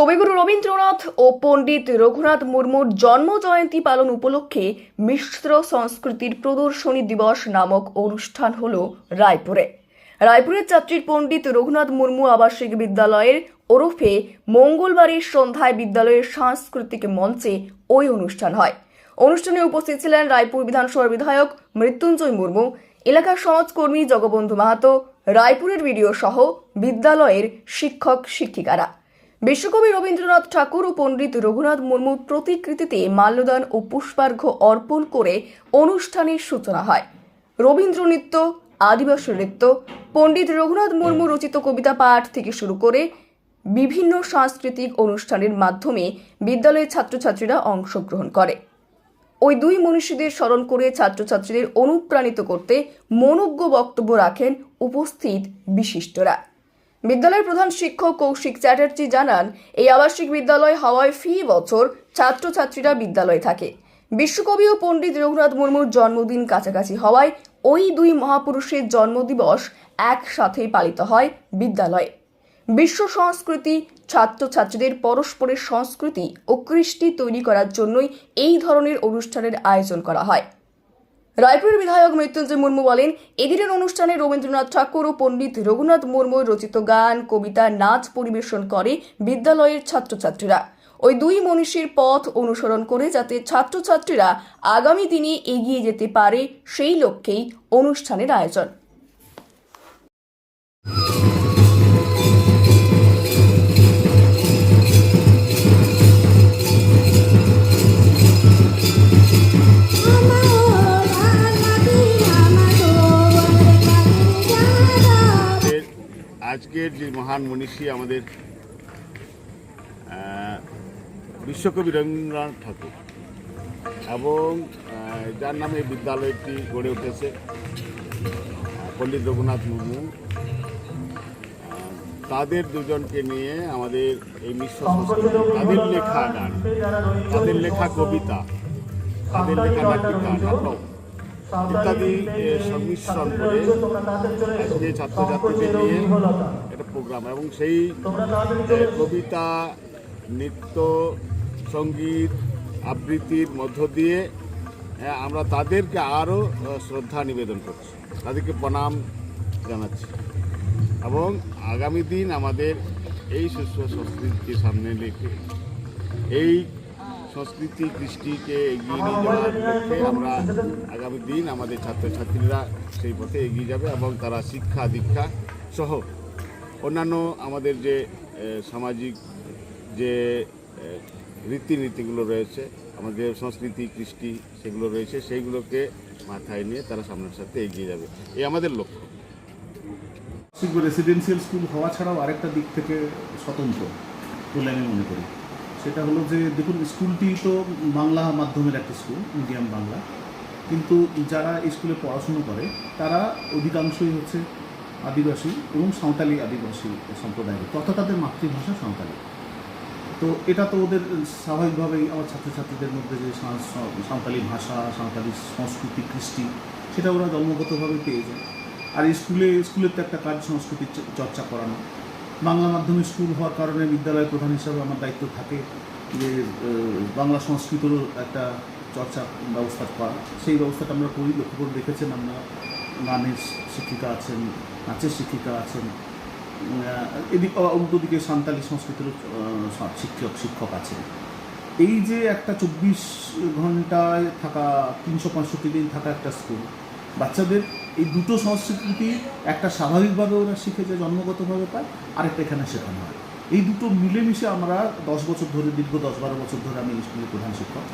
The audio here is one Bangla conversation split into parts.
কবিগুরু রবীন্দ্রনাথ ও পণ্ডিত রঘুনাথ মুর্মুর জন্ম জয়ন্তী পালন উপলক্ষে মিশ্র সংস্কৃতির প্রদর্শনী দিবস নামক অনুষ্ঠান হল রায়পুরে। রায়পুরের ছাত্রীর পণ্ডিত রঘুনাথ মুর্মু আবাসিক বিদ্যালয়ের ওরফে মঙ্গলবারের সন্ধ্যায় বিদ্যালয়ের সাংস্কৃতিক মঞ্চে ওই অনুষ্ঠান হয়। অনুষ্ঠানে উপস্থিত ছিলেন রায়পুর বিধানসভার বিধায়ক মৃত্যুঞ্জয় মুর্মু, এলাকার সমাজকর্মী জগবন্ধু মাহাতো, রায়পুরের ভিডিও সহ বিদ্যালয়ের শিক্ষক শিক্ষিকারা বিশ্বকবি রবীন্দ্রনাথ ঠাকুর ও পণ্ডিত রঘুনাথ মুর্মুর প্রতিকৃতিতে মাল্যদান ও পুষ্পার্ঘ্য অর্পণ করে অনুষ্ঠানের সূচনা হয়। রবীন্দ্র নৃত্য, আদিবাসী নৃত্য, পণ্ডিত রঘুনাথ মুর্মু রচিত কবিতা পাঠ থেকে শুরু করে বিভিন্ন সাংস্কৃতিক অনুষ্ঠানের মাধ্যমে বিদ্যালয়ের ছাত্রছাত্রীরা অংশগ্রহণ করে। ওই দুই মনীষীদের স্মরণ করে ছাত্রছাত্রীদের অনুপ্রাণিত করতে মনোজ্ঞ বক্তব্য রাখেন উপস্থিত বিশিষ্টরা। বিদ্যালয়ের প্রধান শিক্ষক কৌশিক চ্যাটার্জি জানান, এই আবাসিক বিদ্যালয় হওয়ায় ফি বছর ছাত্রছাত্রীরা বিদ্যালয়ে থাকে। বিশ্বকবি ও পণ্ডিত রঘুনাথ মুর্মুর জন্মদিন কাছাকাছি হওয়ায় ওই দুই মহাপুরুষের জন্মদিবস একসাথেই পালিত হয় বিদ্যালয়ে। বিশ্ব সংস্কৃতি, ছাত্রছাত্রীদের পরস্পরের সংস্কৃতি ও কৃষ্টি তৈরি করার জন্যই এই ধরনের অনুষ্ঠানের আয়োজন করা হয়। রায়পুরের বিধায়ক মৃত্যুঞ্জয় মুর্মু বলেন, এদিনের অনুষ্ঠানে রবীন্দ্রনাথ ঠাকুর ও পণ্ডিত রঘুনাথ মুর্মুর রচিত গান, কবিতা, নাচ পরিবেশন করে বিদ্যালয়ের ছাত্রছাত্রীরা। ওই দুই মনীষীর পথ অনুসরণ করে যাতে ছাত্রছাত্রীরা আগামী দিনে এগিয়ে যেতে পারে, সেই লক্ষ্যেই অনুষ্ঠানের আয়োজন। আজকের যে মহান মনীষী আমাদের বিশ্বকবি রবীন্দ্রনাথ ঠাকুর এবং যার নামে বিদ্যালয়টি গড়ে উঠেছে পণ্ডিত রঘুনাথ মুর্মু তাদের দুজনকে নিয়ে আমাদের এই মিশ্র তাদের লেখা গান, তাদের লেখা কবিতা, তাদের লেখা নাটিকা নাটক। ইত্যাদি সংমিশ্রণ করে আজকে ছাত্রছাত্রীদের নিয়ে একটা প্রোগ্রাম। এবং সেই কবিতা, নৃত্য, সংগীত, আবৃত্তির মধ্য দিয়ে আমরা তাদেরকে আরও শ্রদ্ধা নিবেদন করছি। তাদেরকে প্রণাম জানাচ্ছি। এবং আগামী দিন আমাদের এই সুস্থ সংস্কৃতিকে সামনে রেখে এই সংস্কৃতি কৃষ্টিকে এগিয়ে নিয়ে যাওয়ার লক্ষ্যে আমরা আগামী দিন আমাদের ছাত্রছাত্রীরা সেই পথে এগিয়ে যাবে এবং তারা শিক্ষা, দীক্ষা সহ অন্যান্য আমাদের যে সামাজিক যে রীতিনীতিগুলো রয়েছে, আমাদের সংস্কৃতি, কৃষ্টি সেগুলো রয়েছে, সেইগুলোকে মাথায় নিয়ে তারা সামনের সাথে এগিয়ে যাবে। এই আমাদের লক্ষ্য। রেসিডেন্সিয়াল স্কুল হওয়া ছাড়াও আরেকটা দিক থেকে স্বতন্ত্র বলে আমি মনে করি। সেটা হলো যে, দেখুন, স্কুলটি তো বাংলা মাধ্যমের একটা স্কুল, মিডিয়াম বাংলা। কিন্তু যারা স্কুলে পড়াশুনো করে, তারা অধিকাংশই হচ্ছে আদিবাসী এবং সাঁওতালি আদিবাসী সম্প্রদায়ের। তথা তাদের মাতৃভাষা সাঁওতালি। তো এটা তো ওদের স্বাভাবিকভাবেই আমার ছাত্রছাত্রীদের মধ্যে যে সাঁওতালি ভাষা, সাঁওতালি সংস্কৃতি, কৃষ্টি, সেটা ওরা জন্মগতভাবে পেয়ে যায়। আর স্কুলে, স্কুলের তো একটা কাজ সংস্কৃতির চর্চা করানো। বাংলা মাধ্যমিক স্কুল হওয়ার কারণে বিদ্যালয়ের প্রধান হিসাবে আমার দায়িত্ব থাকে যে বাংলা সংস্কৃতেরও একটা চর্চা ব্যবস্থা করা। সেই ব্যবস্থাটা আমরা করি। লক্ষ্য করে দেখেছেন আমরা। গানের শিক্ষিকা আছেন, নাচের শিক্ষিকা আছেন। এদিক উল্টোদিকে সান্তালি সংস্কৃতিরও শিক্ষক শিক্ষক আছেন। এই যে একটা চব্বিশ ঘন্টায় থাকা, তিনশো পঁয়ষট্টি দিন থাকা একটা স্কুল, বাচ্চাদের এই দুটো সংস্কৃতি একটা স্বাভাবিকভাবে ওরা শিখে যে জন্মগতভাবে পায় আরেকটা এখানে শেখানো হয়। এই দুটো মিলেমিশে আমরা দশ বছর ধরে, দীর্ঘ দশ বারো বছর ধরে আমি স্কুলের প্রধান শিক্ষক।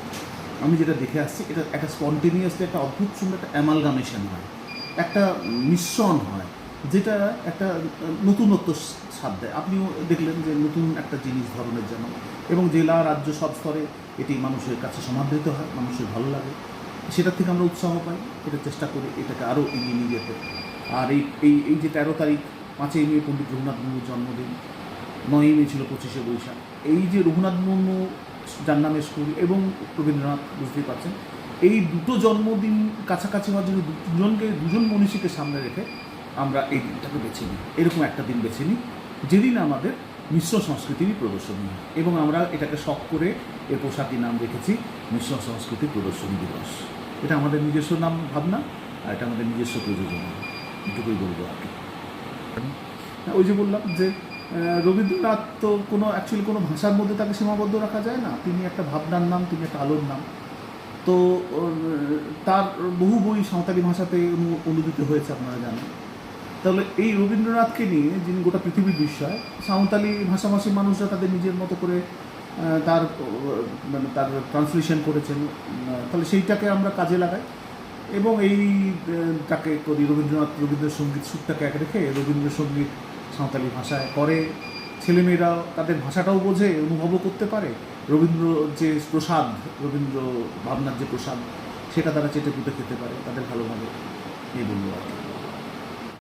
আমি যেটা দেখে আসছি, এটা একটা স্পন্টেনিয়াসলি একটা অদ্ভুত সুন্দর একটা অ্যামালগামেশন হয়। একটা মিশ্রণ হয়, যেটা একটা নতুনত্ব স্বাদ দেয়। আপনিও দেখলেন যে নতুন একটা জিনিস ধরনের যেন এবং জেলা, রাজ্য সব স্তরে এটি মানুষের কাছে সমাদৃত হয়, মানুষের ভালো লাগে। সেটার থেকে আমরা উৎসাহ পাই, এটা চেষ্টা করি এটাকে আরও এগিয়ে নিয়ে যেতে। আর এই এই এই যে তেরো তারিখ, পাঁচই মে পণ্ডিত রঘুনাথ মুর্মুর জন্মদিন, নয়ই মে ছিল পঁচিশে বৈশাখ। এই যে রঘুনাথ মুর্মু, যার নামে স্কুল এবং রবীন্দ্রনাথ, বুঝতেই পারছেন, এই দুটো জন্মদিন কাছাকাছি হওয়ার জন্য দুজনকে, দুজন মনীষীকে সামনে রেখে আমরা এই দিনটাকে বেছে নিই। এরকম একটা দিন বেছে নিই, যেদিন আমাদের মিশ্র সংস্কৃতিরই প্রদর্শনী। এবং আমরা এটাকে শখ করে এ পোশাকি নাম রেখেছি মিশ্র সংস্কৃতি প্রদর্শনী দিবস। এটা আমাদের নিজস্ব নাম, ভাবনা, আর এটা আমাদের নিজস্ব প্রযোজনা। এটুকুই বলব আর কি। ওই যে বললাম যে রবীন্দ্রনাথ তো কোনো অ্যাকচুয়ালি কোনো ভাষার মধ্যে তাকে সীমাবদ্ধ রাখা যায় না। তিনি একটা ভাবনার নাম, তিনি একটা আলোর নাম। তো তার বহু বই সাঁওতালি ভাষাতে অনু- অনুদিত হয়েছে, আপনারা জানেন। তাহলে এই রবীন্দ্রনাথকে নিয়ে যিনি গোটা পৃথিবীর বিষয় সাঁওতালি ভাষাভাষী মানুষরা তাদের নিজের মতো করে তার মানে তার ট্রান্সলেশন করেছেন তাহলে সেইটাকে আমরা কাজে লাগাই। এবং এই তাকে করি রবীন্দ্রনাথ রবীন্দ্রসঙ্গীত সুরটাকে এক রেখে রবীন্দ্রসঙ্গীত সাঁওতালি ভাষায় করে ছেলেমেয়েরা তাদের ভাষাটাও বোঝে, অনুভবও করতে পারে। রবীন্দ্র যে প্রসাদ, রবীন্দ্র ভাবনার যে প্রসাদ, সেটা তারা চেটে পুটে খেতে পারে, তাদের ভালোভাবে। এই বলব আর কি।